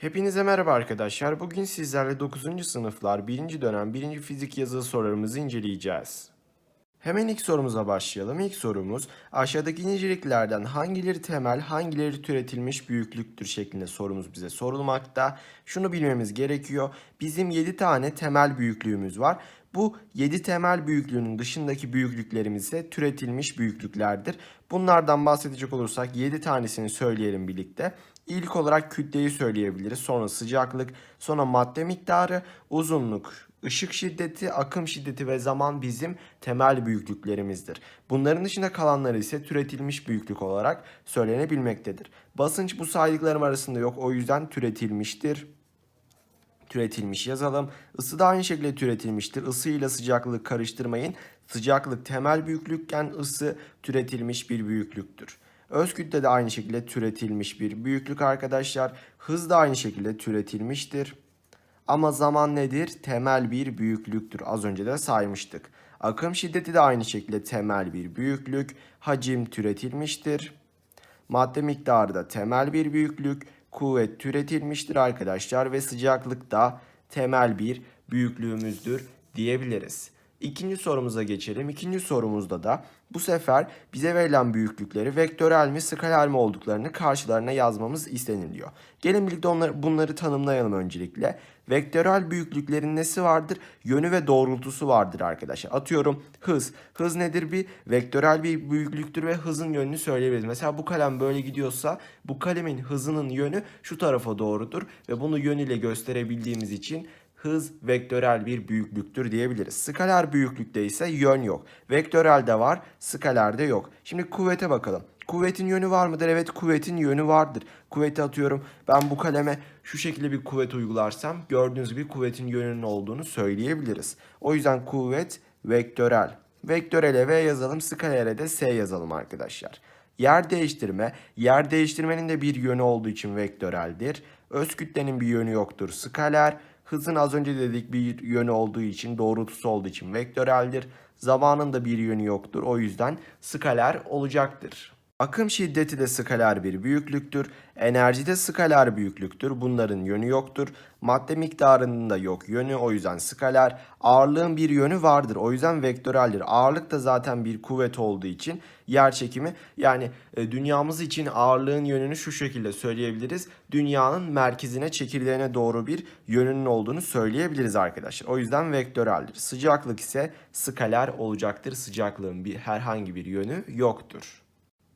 Hepinize merhaba arkadaşlar. Bugün sizlerle 9. sınıflar 1. dönem 1. fizik yazılı sorularımızı inceleyeceğiz. Hemen ilk sorumuza başlayalım. İlk sorumuz aşağıdaki niceliklerden hangileri temel, hangileri türetilmiş büyüklüktür şeklinde sorumuz bize sorulmakta. Şunu bilmemiz gerekiyor. Bizim 7 tane temel büyüklüğümüz var. Bu 7 temel büyüklüğünün dışındaki büyüklüklerimiz ise türetilmiş büyüklüklerdir. Bunlardan bahsedecek olursak 7 tanesini söyleyelim birlikte. İlk olarak kütleyi söyleyebiliriz. Sonra sıcaklık, sonra madde miktarı, uzunluk, ışık şiddeti, akım şiddeti ve zaman bizim temel büyüklüklerimizdir. Bunların dışında kalanları ise türetilmiş büyüklük olarak söylenebilmektedir. Basınç bu saydıklarım arasında yok. O yüzden türetilmiştir türetilmiş yazalım. Isı da aynı şekilde türetilmiştir. Isı ile sıcaklığı karıştırmayın. Sıcaklık temel büyüklükken ısı türetilmiş bir büyüklüktür. Öz kütle de aynı şekilde türetilmiş bir büyüklük arkadaşlar. Hız da aynı şekilde türetilmiştir. Ama zaman nedir? Temel bir büyüklüktür. Az önce de saymıştık. Akım şiddeti de aynı şekilde temel bir büyüklük. Hacim türetilmiştir. Madde miktarı da temel bir büyüklük. Kuvvet türetilmiştir arkadaşlar ve sıcaklık da temel bir büyüklüğümüzdür diyebiliriz. İkinci sorumuza geçelim. İkinci sorumuzda da bu sefer bize verilen büyüklükleri vektörel mi skaler mi olduklarını karşılarına yazmamız isteniliyor. Gelin birlikte onları, bunları tanımlayalım öncelikle. Vektörel büyüklüklerin nesi vardır? Yönü ve doğrultusu vardır arkadaşlar. Atıyorum hız. Hız nedir? Bir vektörel bir büyüklüktür ve hızın yönünü söyleyebiliriz. Mesela bu kalem böyle gidiyorsa bu kalemin hızının yönü şu tarafa doğrudur ve bunu yönüyle gösterebildiğimiz için hız vektörel bir büyüklüktür diyebiliriz. Skaler büyüklükte ise yön yok. Vektörelde var, skalerde yok. Şimdi kuvvete bakalım. Kuvvetin yönü var mıdır? Evet kuvvetin yönü vardır. Kuvveti atıyorum. Ben bu kaleme şu şekilde bir kuvvet uygularsam gördüğünüz gibi kuvvetin yönünün olduğunu söyleyebiliriz. O yüzden kuvvet vektörel. Vektörele V yazalım, skalere de S yazalım arkadaşlar. Yer değiştirme, yer değiştirmenin de bir yönü olduğu için vektöreldir. Öz kütlenin bir yönü yoktur, skaler. Hızın az önce dedik bir yönü olduğu için, doğrultusu olduğu için vektöreldir. Zamanın da bir yönü yoktur. O yüzden skaler olacaktır. Akım şiddeti de skaler bir büyüklüktür. Enerji de skaler büyüklüktür. Bunların yönü yoktur. Madde miktarının da yok yönü o yüzden skaler. Ağırlığın bir yönü vardır. O yüzden vektöreldir. Ağırlık da zaten bir kuvvet olduğu için yer çekimi yani e, dünyamız için ağırlığın yönünü şu şekilde söyleyebiliriz. Dünyanın merkezine çekirdeğine doğru bir yönünün olduğunu söyleyebiliriz arkadaşlar. O yüzden vektöreldir. Sıcaklık ise skaler olacaktır. Sıcaklığın bir herhangi bir yönü yoktur.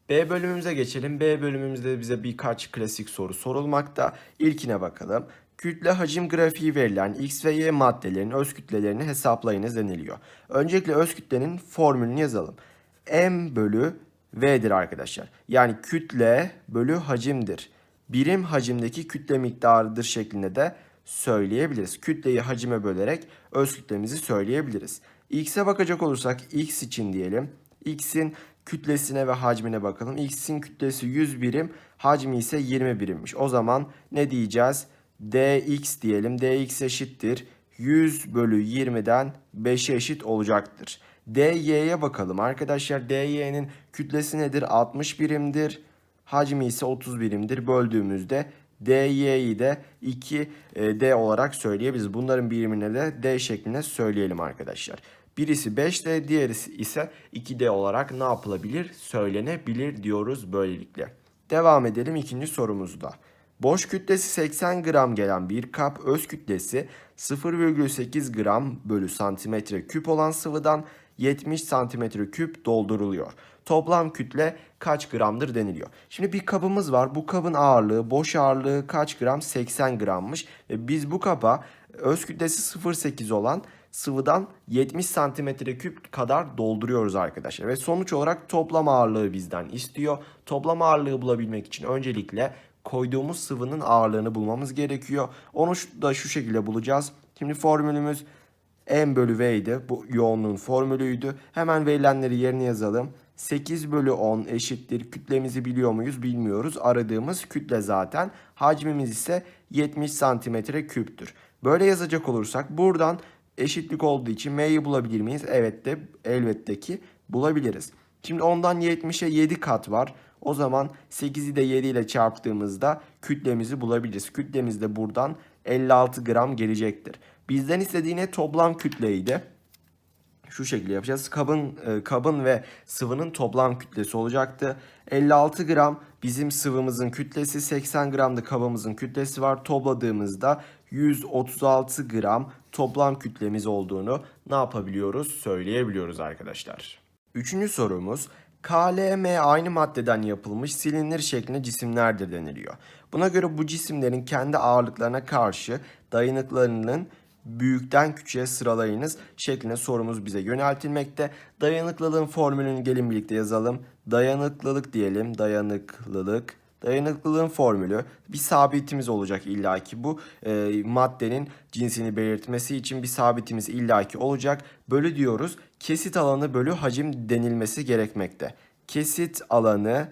B bölümümüze geçelim. B bölümümüzde bize birkaç klasik soru sorulmakta. İlkine bakalım. Kütle hacim grafiği verilen X ve Y maddelerin öz kütlelerini hesaplayınız deniliyor. Öncelikle öz kütlenin formülünü yazalım. M bölü V'dir arkadaşlar. Yani kütle bölü hacimdir. Birim hacimdeki kütle miktarıdır şeklinde de söyleyebiliriz. Kütleyi hacime bölerek öz kütlemizi söyleyebiliriz. X'e bakacak olursak X için diyelim. X'in kütlesine ve hacmine bakalım. X'in kütlesi 100 birim, hacmi ise 20 birimmiş. O zaman ne diyeceğiz? dx diyelim. dx eşittir. 100 bölü 20'den 5'e eşit olacaktır. dy'ye bakalım. Arkadaşlar dy'nin kütlesi nedir? 60 birimdir. Hacmi ise 30 birimdir. Böldüğümüzde dy'yi de 2d olarak söyleyebiliriz. Bunların birimine de d şeklinde söyleyelim arkadaşlar. Birisi 5D, diğerisi ise 2D olarak ne yapılabilir? Söylenebilir diyoruz böylelikle. Devam edelim ikinci sorumuzda. Boş kütlesi 80 gram gelen bir kap öz kütlesi 0,8 gram bölü santimetre küp olan sıvıdan 70 santimetre küp dolduruluyor. Toplam kütle kaç gramdır deniliyor. Şimdi bir kabımız var. Bu kabın ağırlığı, boş ağırlığı kaç gram? 80 grammış. Ve biz bu kaba öz kütlesi 0,8 olan sıvıdan 70 santimetre küp kadar dolduruyoruz arkadaşlar. Ve sonuç olarak toplam ağırlığı bizden istiyor. Toplam ağırlığı bulabilmek için öncelikle koyduğumuz sıvının ağırlığını bulmamız gerekiyor. Onu da şu şekilde bulacağız. Şimdi formülümüz M bölü V idi. Bu yoğunluğun formülüydü. Hemen verilenleri yerine yazalım. 8 bölü 10 eşittir. Kütlemizi biliyor muyuz? Bilmiyoruz. Aradığımız kütle zaten. Hacmimiz ise 70 santimetre küptür. Böyle yazacak olursak buradan eşitlik olduğu için M'yi bulabilir miyiz? Evet de elbette ki bulabiliriz. Şimdi ondan 70'e 7 kat var. O zaman 8'i de 7 ile çarptığımızda kütlemizi bulabiliriz. Kütlemiz de buradan 56 gram gelecektir. Bizden istediği ne toplam kütleydi şu şekilde yapacağız. Kabın e, kabın ve sıvının toplam kütlesi olacaktı. 56 gram bizim sıvımızın kütlesi, 80 gram da kabımızın kütlesi var. Topladığımızda 136 gram toplam kütlemiz olduğunu ne yapabiliyoruz? Söyleyebiliyoruz arkadaşlar. Üçüncü sorumuz KLM aynı maddeden yapılmış silindir şeklinde cisimlerdir deniliyor. Buna göre bu cisimlerin kendi ağırlıklarına karşı dayanıklarının büyükten küçüğe sıralayınız şeklinde sorumuz bize yöneltilmekte. Dayanıklılığın formülünü gelin birlikte yazalım. Dayanıklılık diyelim. Dayanıklılık. Dayanıklılığın formülü bir sabitimiz olacak illaki bu e, maddenin cinsini belirtmesi için bir sabitimiz illaki olacak. Bölü diyoruz. Kesit alanı bölü hacim denilmesi gerekmekte. Kesit alanı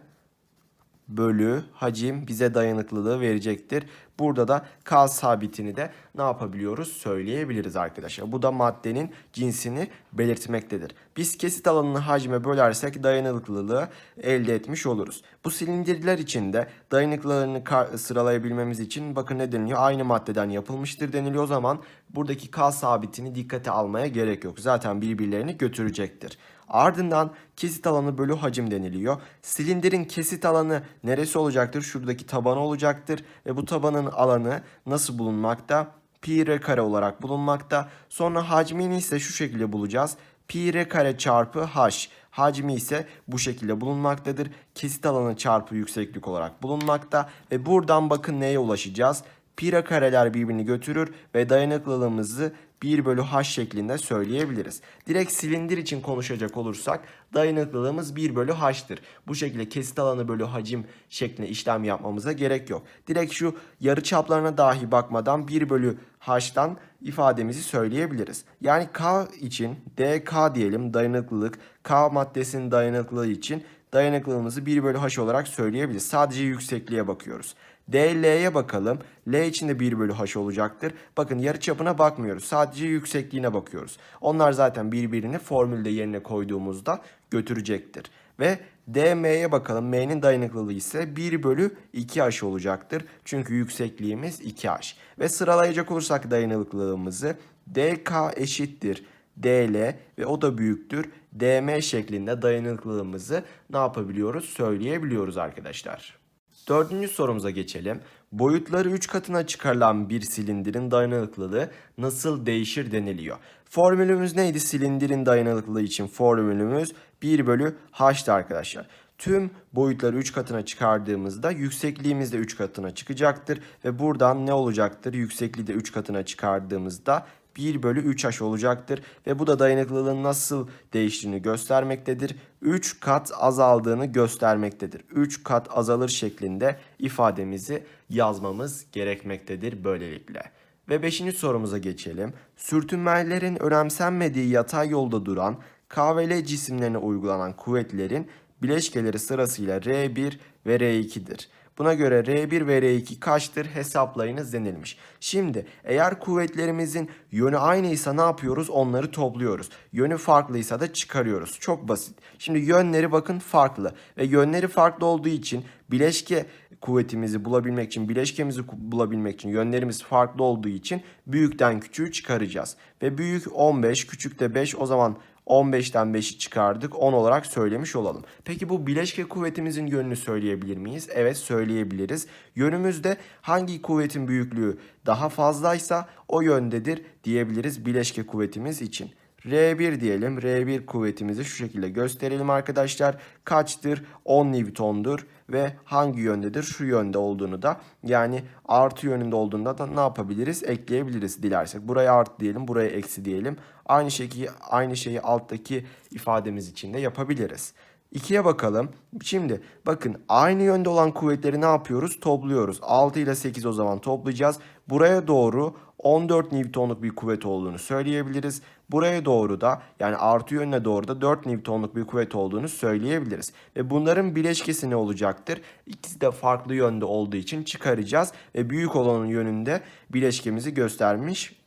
bölü hacim bize dayanıklılığı verecektir. Burada da K sabitini de ne yapabiliyoruz? Söyleyebiliriz arkadaşlar. Bu da maddenin cinsini belirtmektedir. Biz kesit alanını hacme bölersek dayanıklılığı elde etmiş oluruz. Bu silindirler için de dayanıklılığını sıralayabilmemiz için bakın ne deniliyor? Aynı maddeden yapılmıştır deniliyor. O zaman buradaki K sabitini dikkate almaya gerek yok. Zaten birbirlerini götürecektir. Ardından kesit alanı bölü hacim deniliyor. Silindirin kesit alanı neresi olacaktır? Şuradaki tabanı olacaktır. Ve bu tabanın alanı nasıl bulunmakta? Pi r kare olarak bulunmakta. Sonra hacmini ise şu şekilde bulacağız. Pi r kare çarpı h. Hacmi ise bu şekilde bulunmaktadır. Kesit alanı çarpı yükseklik olarak bulunmakta. Ve buradan bakın neye ulaşacağız? Pi r kareler birbirini götürür ve dayanıklılığımızı 1 bölü h şeklinde söyleyebiliriz. Direkt silindir için konuşacak olursak dayanıklılığımız 1 bölü h'tır. Bu şekilde kesit alanı bölü hacim şeklinde işlem yapmamıza gerek yok. Direkt şu yarı çaplarına dahi bakmadan 1 bölü h'tan ifademizi söyleyebiliriz. Yani k için dk diyelim dayanıklılık k maddesinin dayanıklılığı için dayanıklılığımızı 1 bölü h olarak söyleyebiliriz. Sadece yüksekliğe bakıyoruz. DL'ye bakalım. L için de 1 bölü H olacaktır. Bakın yarıçapına bakmıyoruz. Sadece yüksekliğine bakıyoruz. Onlar zaten birbirini formülde yerine koyduğumuzda götürecektir. Ve DM'ye bakalım. M'nin dayanıklılığı ise 1 bölü 2H olacaktır. Çünkü yüksekliğimiz 2H. Ve sıralayacak olursak dayanıklılığımızı DK eşittir. DL ve o da büyüktür. DM şeklinde dayanıklılığımızı ne yapabiliyoruz? Söyleyebiliyoruz arkadaşlar. Dördüncü sorumuza geçelim. Boyutları 3 katına çıkarılan bir silindirin dayanıklılığı nasıl değişir deniliyor. Formülümüz neydi silindirin dayanıklılığı için? Formülümüz 1 bölü h'tı arkadaşlar. Tüm boyutları 3 katına çıkardığımızda yüksekliğimiz de 3 katına çıkacaktır. Ve buradan ne olacaktır? Yüksekliği de 3 katına çıkardığımızda 1 bölü 3h olacaktır. Ve bu da dayanıklılığın nasıl değiştiğini göstermektedir. 3 kat azaldığını göstermektedir. 3 kat azalır şeklinde ifademizi yazmamız gerekmektedir böylelikle. Ve 5. sorumuza geçelim. Sürtünmelerin önemsenmediği yatay yolda duran K ve cisimlerine uygulanan kuvvetlerin bileşkeleri sırasıyla R1 ve R2'dir. Buna göre R1 ve R2 kaçtır hesaplayınız denilmiş. Şimdi eğer kuvvetlerimizin yönü aynıysa ne yapıyoruz? Onları topluyoruz. Yönü farklıysa da çıkarıyoruz. Çok basit. Şimdi yönleri bakın farklı ve yönleri farklı olduğu için bileşke kuvvetimizi bulabilmek için, bileşkemizi bulabilmek için yönlerimiz farklı olduğu için büyükten küçüğü çıkaracağız. Ve büyük 15, küçük de 5 o zaman 15'ten 5'i çıkardık 10 olarak söylemiş olalım. Peki bu bileşke kuvvetimizin yönünü söyleyebilir miyiz? Evet söyleyebiliriz. Yönümüzde hangi kuvvetin büyüklüğü daha fazlaysa o yöndedir diyebiliriz bileşke kuvvetimiz için. R1 diyelim. R1 kuvvetimizi şu şekilde gösterelim arkadaşlar. Kaçtır? 10 Newton'dur ve hangi yöndedir? Şu yönde olduğunu da yani artı yönünde olduğunda da ne yapabiliriz? Ekleyebiliriz dilersek. Buraya artı diyelim, buraya eksi diyelim. Aynı şekilde aynı şeyi alttaki ifademiz için de yapabiliriz. 2'ye bakalım. Şimdi bakın aynı yönde olan kuvvetleri ne yapıyoruz? Topluyoruz. 6 ile 8 o zaman toplayacağız. Buraya doğru 14 Newton'luk bir kuvvet olduğunu söyleyebiliriz. Buraya doğru da yani artı yönüne doğru da 4 Newton'luk bir kuvvet olduğunu söyleyebiliriz. Ve bunların bileşkesi ne olacaktır? İkisi de farklı yönde olduğu için çıkaracağız. Ve büyük olanın yönünde bileşkemizi göstermiş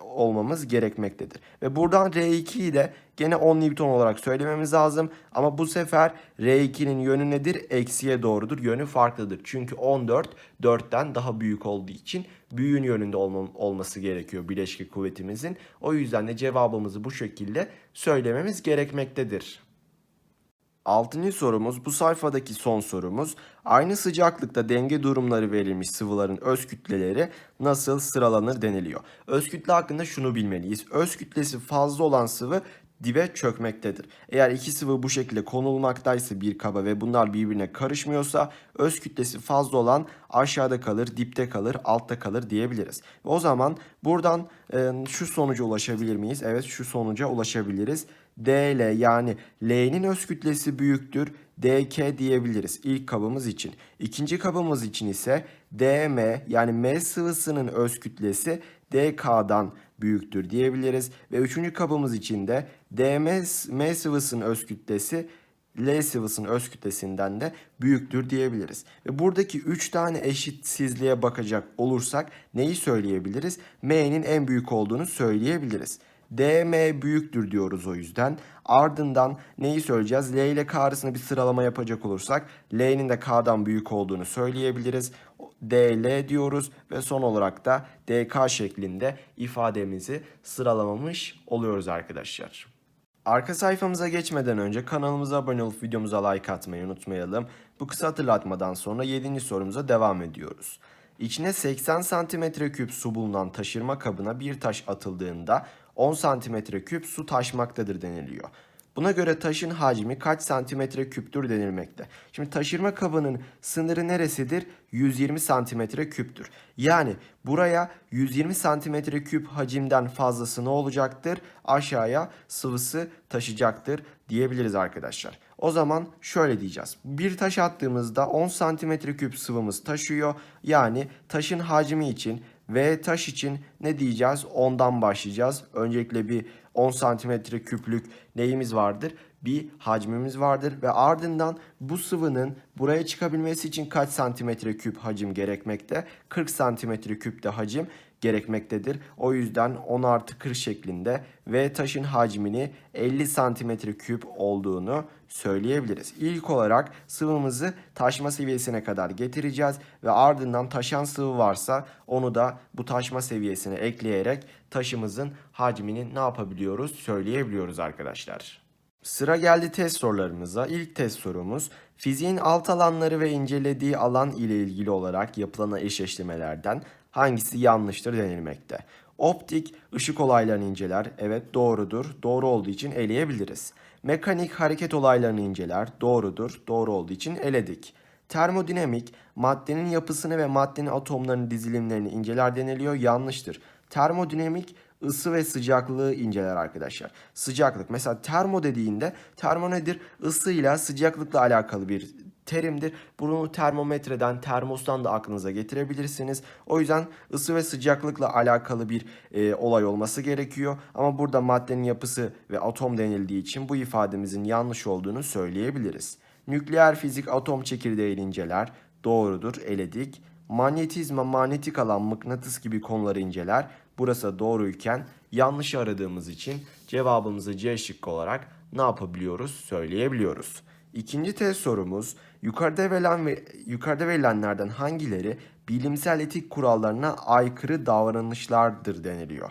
olmamız gerekmektedir. Ve buradan R2'yi de gene 10 Newton olarak söylememiz lazım. Ama bu sefer R2'nin yönü nedir? Eksiye doğrudur. Yönü farklıdır. Çünkü 14 4'ten daha büyük olduğu için büyüğün yönünde olma- olması gerekiyor bileşke kuvvetimizin. O yüzden de cevabımızı bu şekilde söylememiz gerekmektedir. Altıncı sorumuz bu sayfadaki son sorumuz. Aynı sıcaklıkta denge durumları verilmiş sıvıların öz kütleleri nasıl sıralanır deniliyor. Öz kütle hakkında şunu bilmeliyiz. Öz kütlesi fazla olan sıvı dibe çökmektedir. Eğer iki sıvı bu şekilde konulmaktaysa bir kaba ve bunlar birbirine karışmıyorsa öz kütlesi fazla olan aşağıda kalır, dipte kalır, altta kalır diyebiliriz. O zaman buradan e, şu sonuca ulaşabilir miyiz? Evet şu sonuca ulaşabiliriz. DL yani L'nin öz kütlesi büyüktür. DK diyebiliriz ilk kabımız için. İkinci kabımız için ise DM yani M sıvısının öz kütlesi DK'dan büyüktür diyebiliriz. Ve üçüncü kabımız için de DM M sıvısının öz kütlesi L sıvısının öz kütlesinden de büyüktür diyebiliriz. Ve buradaki 3 tane eşitsizliğe bakacak olursak neyi söyleyebiliriz? M'nin en büyük olduğunu söyleyebiliriz. DM büyüktür diyoruz o yüzden. Ardından neyi söyleyeceğiz? L ile K arasında bir sıralama yapacak olursak L'nin de K'dan büyük olduğunu söyleyebiliriz. DL diyoruz ve son olarak da DK şeklinde ifademizi sıralamamış oluyoruz arkadaşlar. Arka sayfamıza geçmeden önce kanalımıza abone olup videomuza like atmayı unutmayalım. Bu kısa hatırlatmadan sonra 7. sorumuza devam ediyoruz. İçine 80 santimetre küp su bulunan taşırma kabına bir taş atıldığında 10 santimetre küp su taşmaktadır deniliyor. Buna göre taşın hacmi kaç santimetre küptür denilmekte. Şimdi taşırma kabının sınırı neresidir? 120 santimetre küptür. Yani buraya 120 santimetre küp hacimden fazlası ne olacaktır? Aşağıya sıvısı taşıyacaktır diyebiliriz arkadaşlar. O zaman şöyle diyeceğiz. Bir taş attığımızda 10 santimetre küp sıvımız taşıyor. Yani taşın hacmi için ve taş için ne diyeceğiz? 10'dan başlayacağız. Öncelikle bir 10 santimetre küplük neyimiz vardır? Bir hacmimiz vardır ve ardından bu sıvının buraya çıkabilmesi için kaç santimetre küp hacim gerekmekte? 40 santimetre küp de hacim gerekmektedir. O yüzden 10 artı 40 şeklinde ve taşın hacmini 50 santimetre küp olduğunu söyleyebiliriz. İlk olarak sıvımızı taşma seviyesine kadar getireceğiz ve ardından taşan sıvı varsa onu da bu taşma seviyesine ekleyerek taşımızın hacmini ne yapabiliyoruz söyleyebiliyoruz arkadaşlar. Sıra geldi test sorularımıza. İlk test sorumuz fiziğin alt alanları ve incelediği alan ile ilgili olarak yapılan eşleştirmelerden hangisi yanlıştır denilmekte. Optik ışık olaylarını inceler. Evet doğrudur. Doğru olduğu için eleyebiliriz. Mekanik hareket olaylarını inceler. Doğrudur. Doğru olduğu için eledik. Termodinamik maddenin yapısını ve maddenin atomlarının dizilimlerini inceler deniliyor. Yanlıştır. Termodinamik ısı ve sıcaklığı inceler arkadaşlar. Sıcaklık mesela termo dediğinde termo nedir? Isıyla sıcaklıkla alakalı bir terimdir. Bunu termometreden, termostan da aklınıza getirebilirsiniz. O yüzden ısı ve sıcaklıkla alakalı bir e, olay olması gerekiyor. Ama burada maddenin yapısı ve atom denildiği için bu ifademizin yanlış olduğunu söyleyebiliriz. Nükleer fizik atom çekirdeği inceler. Doğrudur, eledik. Manyetizma, manyetik alan, mıknatıs gibi konuları inceler. Burası doğruyken yanlış aradığımız için cevabımızı C şıkkı olarak ne yapabiliyoruz söyleyebiliyoruz. İkinci test sorumuz yukarıda verilen ve yukarıda verilenlerden hangileri bilimsel etik kurallarına aykırı davranışlardır deniliyor.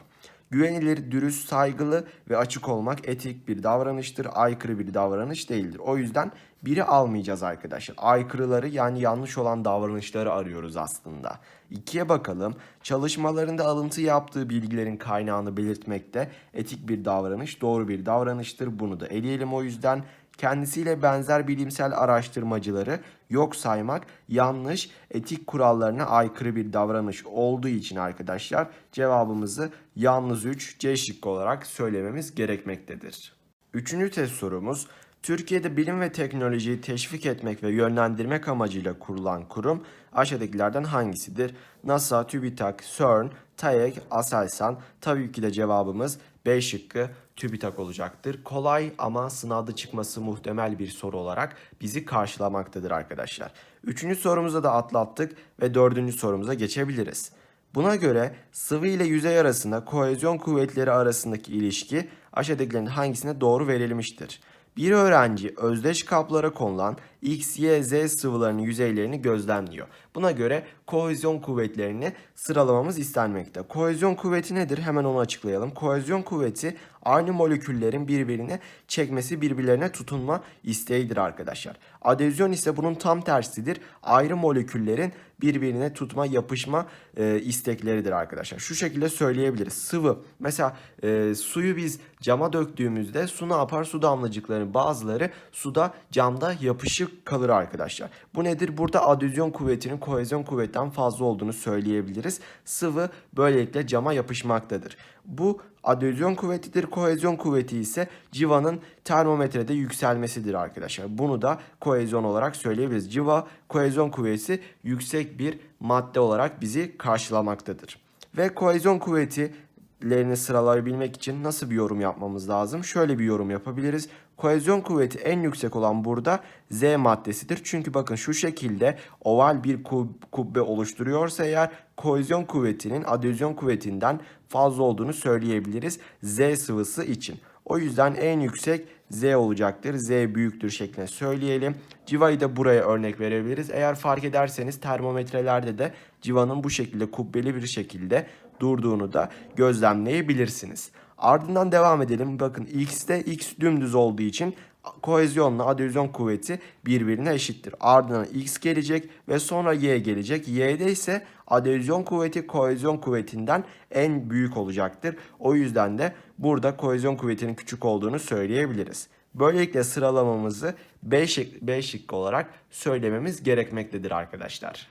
Güvenilir, dürüst, saygılı ve açık olmak etik bir davranıştır, aykırı bir davranış değildir. O yüzden biri almayacağız arkadaşlar. Aykırıları yani yanlış olan davranışları arıyoruz aslında. İkiye bakalım. Çalışmalarında alıntı yaptığı bilgilerin kaynağını belirtmekte etik bir davranış, doğru bir davranıştır. Bunu da eleyelim o yüzden kendisiyle benzer bilimsel araştırmacıları yok saymak yanlış, etik kurallarına aykırı bir davranış olduğu için arkadaşlar cevabımızı yalnız 3 C şıkkı olarak söylememiz gerekmektedir. Üçüncü test sorumuz Türkiye'de bilim ve teknolojiyi teşvik etmek ve yönlendirmek amacıyla kurulan kurum aşağıdakilerden hangisidir? NASA, TÜBİTAK, CERN, TAEK, ASELSAN. Tabii ki de cevabımız B şıkkı TÜBİTAK olacaktır. Kolay ama sınavda çıkması muhtemel bir soru olarak bizi karşılamaktadır arkadaşlar. Üçüncü sorumuza da atlattık ve dördüncü sorumuza geçebiliriz. Buna göre sıvı ile yüzey arasında kohezyon kuvvetleri arasındaki ilişki aşağıdakilerin hangisine doğru verilmiştir? Bir öğrenci özdeş kaplara konulan X, Y, Z sıvılarının yüzeylerini gözlemliyor. Buna göre kohezyon kuvvetlerini sıralamamız istenmekte. Kohezyon kuvveti nedir? Hemen onu açıklayalım. Kohezyon kuvveti aynı moleküllerin birbirine çekmesi, birbirlerine tutunma isteğidir arkadaşlar. Adezyon ise bunun tam tersidir. Ayrı moleküllerin birbirine tutma, yapışma e, istekleridir arkadaşlar. Şu şekilde söyleyebiliriz. Sıvı. Mesela e, suyu biz cama döktüğümüzde su ne yapar? Su damlacıklarının bazıları suda camda yapışık kalır arkadaşlar. Bu nedir? Burada adezyon kuvvetinin kohezyon kuvvetten fazla olduğunu söyleyebiliriz. Sıvı böylelikle cama yapışmaktadır. Bu adezyon kuvvetidir. Kohezyon kuvveti ise civanın termometrede yükselmesidir arkadaşlar. Bunu da kohezyon olarak söyleyebiliriz. Civa kohezyon kuvveti yüksek bir madde olarak bizi karşılamaktadır. Ve kohezyon kuvvetlerini sıralayabilmek için nasıl bir yorum yapmamız lazım? Şöyle bir yorum yapabiliriz. Kohezyon kuvveti en yüksek olan burada Z maddesidir. Çünkü bakın şu şekilde oval bir kub, kubbe oluşturuyorsa eğer kohezyon kuvvetinin adezyon kuvvetinden fazla olduğunu söyleyebiliriz Z sıvısı için. O yüzden en yüksek Z olacaktır. Z büyüktür şeklinde söyleyelim. Civayı da buraya örnek verebiliriz. Eğer fark ederseniz termometrelerde de civanın bu şekilde kubbeli bir şekilde durduğunu da gözlemleyebilirsiniz. Ardından devam edelim. Bakın X'te X dümdüz olduğu için kohezyonla adezyon kuvveti birbirine eşittir. Ardından X gelecek ve sonra Y gelecek. Y'de ise adezyon kuvveti kohezyon kuvvetinden en büyük olacaktır. O yüzden de burada kohezyon kuvvetinin küçük olduğunu söyleyebiliriz. Böylelikle sıralamamızı B, şık, şıkkı olarak söylememiz gerekmektedir arkadaşlar.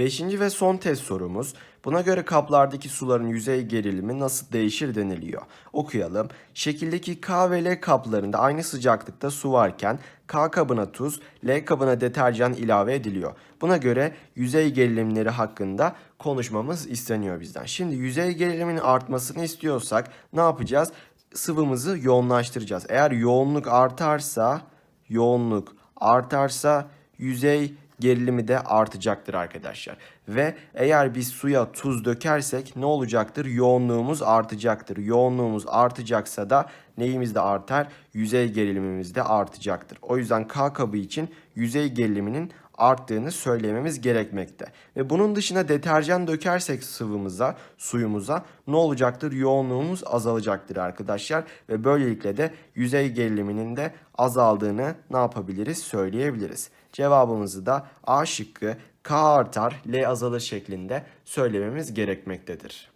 Beşinci ve son test sorumuz. Buna göre kaplardaki suların yüzey gerilimi nasıl değişir deniliyor. Okuyalım. Şekildeki K ve L kaplarında aynı sıcaklıkta su varken K kabına tuz, L kabına deterjan ilave ediliyor. Buna göre yüzey gerilimleri hakkında konuşmamız isteniyor bizden. Şimdi yüzey geriliminin artmasını istiyorsak ne yapacağız? Sıvımızı yoğunlaştıracağız. Eğer yoğunluk artarsa, yoğunluk artarsa yüzey gerilimi de artacaktır arkadaşlar. Ve eğer biz suya tuz dökersek ne olacaktır? Yoğunluğumuz artacaktır. Yoğunluğumuz artacaksa da neyimiz de artar? Yüzey gerilimimiz de artacaktır. O yüzden K kabı için yüzey geriliminin arttığını söylememiz gerekmekte. Ve bunun dışına deterjan dökersek sıvımıza, suyumuza ne olacaktır? Yoğunluğumuz azalacaktır arkadaşlar. Ve böylelikle de yüzey geriliminin de azaldığını ne yapabiliriz? Söyleyebiliriz. Cevabımızı da A şıkkı K artar, L azalır şeklinde söylememiz gerekmektedir.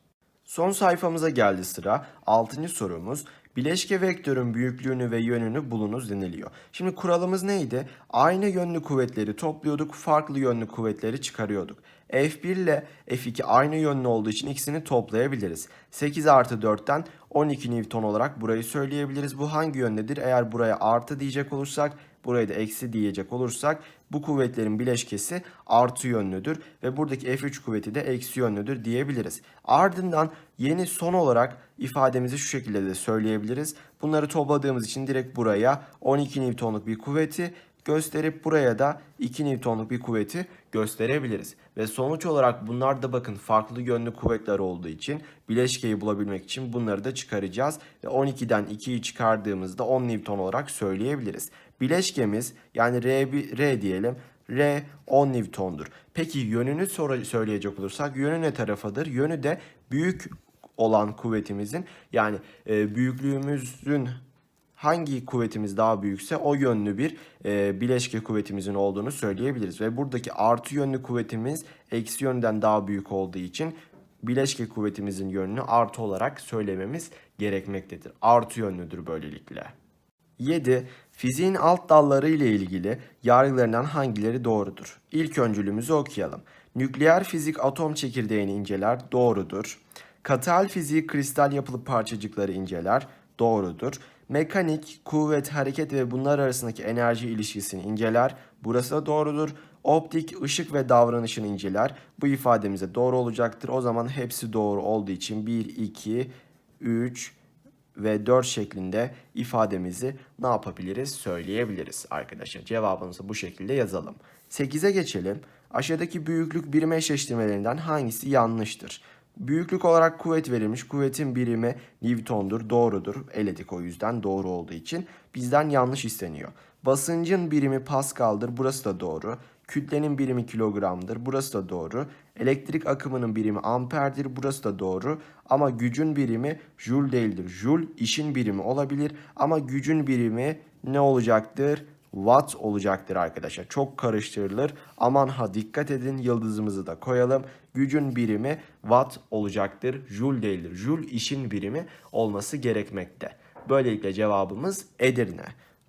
Son sayfamıza geldi sıra. 6. sorumuz. Bileşke vektörün büyüklüğünü ve yönünü bulunuz deniliyor. Şimdi kuralımız neydi? Aynı yönlü kuvvetleri topluyorduk, farklı yönlü kuvvetleri çıkarıyorduk. F1 ile F2 aynı yönlü olduğu için ikisini toplayabiliriz. 8 artı 4'ten 12 Newton olarak burayı söyleyebiliriz. Bu hangi yöndedir? Eğer buraya artı diyecek olursak buraya da eksi diyecek olursak bu kuvvetlerin bileşkesi artı yönlüdür ve buradaki F3 kuvveti de eksi yönlüdür diyebiliriz. Ardından yeni son olarak ifademizi şu şekilde de söyleyebiliriz. Bunları topladığımız için direkt buraya 12 Newton'luk bir kuvveti gösterip buraya da 2 Newton'luk bir kuvveti gösterebiliriz. Ve sonuç olarak bunlar da bakın farklı yönlü kuvvetler olduğu için bileşkeyi bulabilmek için bunları da çıkaracağız. Ve 12'den 2'yi çıkardığımızda 10 Newton olarak söyleyebiliriz. Bileşkemiz yani R, R diyelim R 10 Newton'dur. Peki yönünü söyleyecek olursak yönü ne tarafıdır? Yönü de büyük olan kuvvetimizin yani e, büyüklüğümüzün hangi kuvvetimiz daha büyükse o yönlü bir e, bileşke kuvvetimizin olduğunu söyleyebiliriz. Ve buradaki artı yönlü kuvvetimiz eksi yönden daha büyük olduğu için bileşke kuvvetimizin yönünü artı olarak söylememiz gerekmektedir. Artı yönlüdür böylelikle. 7. Fiziğin alt dalları ile ilgili yargılarından hangileri doğrudur? İlk öncülümüzü okuyalım. Nükleer fizik atom çekirdeğini inceler, doğrudur. Katal fiziği kristal yapılı parçacıkları inceler, doğrudur. Mekanik, kuvvet, hareket ve bunlar arasındaki enerji ilişkisini inceler, burası da doğrudur. Optik, ışık ve davranışını inceler, bu ifademize doğru olacaktır. O zaman hepsi doğru olduğu için 1, 2, 3, ve 4 şeklinde ifademizi ne yapabiliriz? Söyleyebiliriz arkadaşlar. Cevabımızı bu şekilde yazalım. 8'e geçelim. Aşağıdaki büyüklük birim eşleştirmelerinden hangisi yanlıştır? Büyüklük olarak kuvvet verilmiş. Kuvvetin birimi Newton'dur. Doğrudur. Eledik o yüzden doğru olduğu için. Bizden yanlış isteniyor. Basıncın birimi Pascal'dır. Burası da doğru. Kütlenin birimi kilogramdır. Burası da doğru. Elektrik akımının birimi amperdir. Burası da doğru. Ama gücün birimi joule değildir. Joule işin birimi olabilir ama gücün birimi ne olacaktır? Watt olacaktır arkadaşlar. Çok karıştırılır. Aman ha dikkat edin yıldızımızı da koyalım. Gücün birimi watt olacaktır. Joule değildir. Joule işin birimi olması gerekmekte. Böylelikle cevabımız Edirne.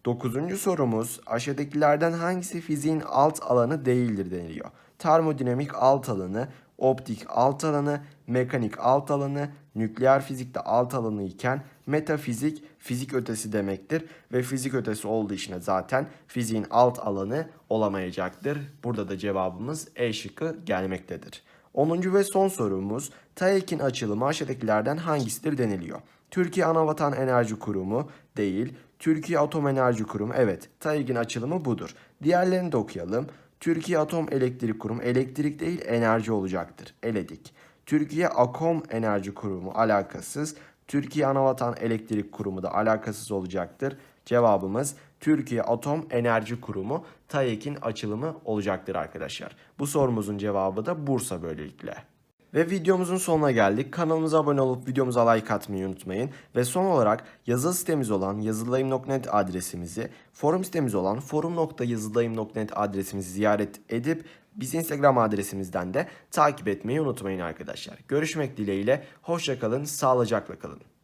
Dokuzuncu sorumuz aşağıdakilerden hangisi fiziğin alt alanı değildir deniliyor. Termodinamik alt alanı, optik alt alanı, mekanik alt alanı, nükleer fizikte alt alanı iken metafizik fizik ötesi demektir ve fizik ötesi olduğu için zaten fiziğin alt alanı olamayacaktır. Burada da cevabımız E şıkkı gelmektedir. 10. ve son sorumuz TAEK'in açılımı aşağıdakilerden hangisidir deniliyor. Türkiye Anavatan Enerji Kurumu değil, Türkiye Atom Enerji Kurumu evet TAEK'in açılımı budur. Diğerlerini de okuyalım. Türkiye Atom Elektrik Kurumu elektrik değil enerji olacaktır. Eledik. Türkiye Akom Enerji Kurumu alakasız. Türkiye Anavatan Elektrik Kurumu da alakasız olacaktır. Cevabımız Türkiye Atom Enerji Kurumu TAEK'in açılımı olacaktır arkadaşlar. Bu sorumuzun cevabı da Bursa böylelikle. Ve videomuzun sonuna geldik. Kanalımıza abone olup videomuza like atmayı unutmayın. Ve son olarak yazılı sitemiz olan yazılayım.net adresimizi, forum sitemiz olan forum.yazılayım.net adresimizi ziyaret edip biz Instagram adresimizden de takip etmeyi unutmayın arkadaşlar. Görüşmek dileğiyle. Hoşçakalın, sağlıcakla kalın.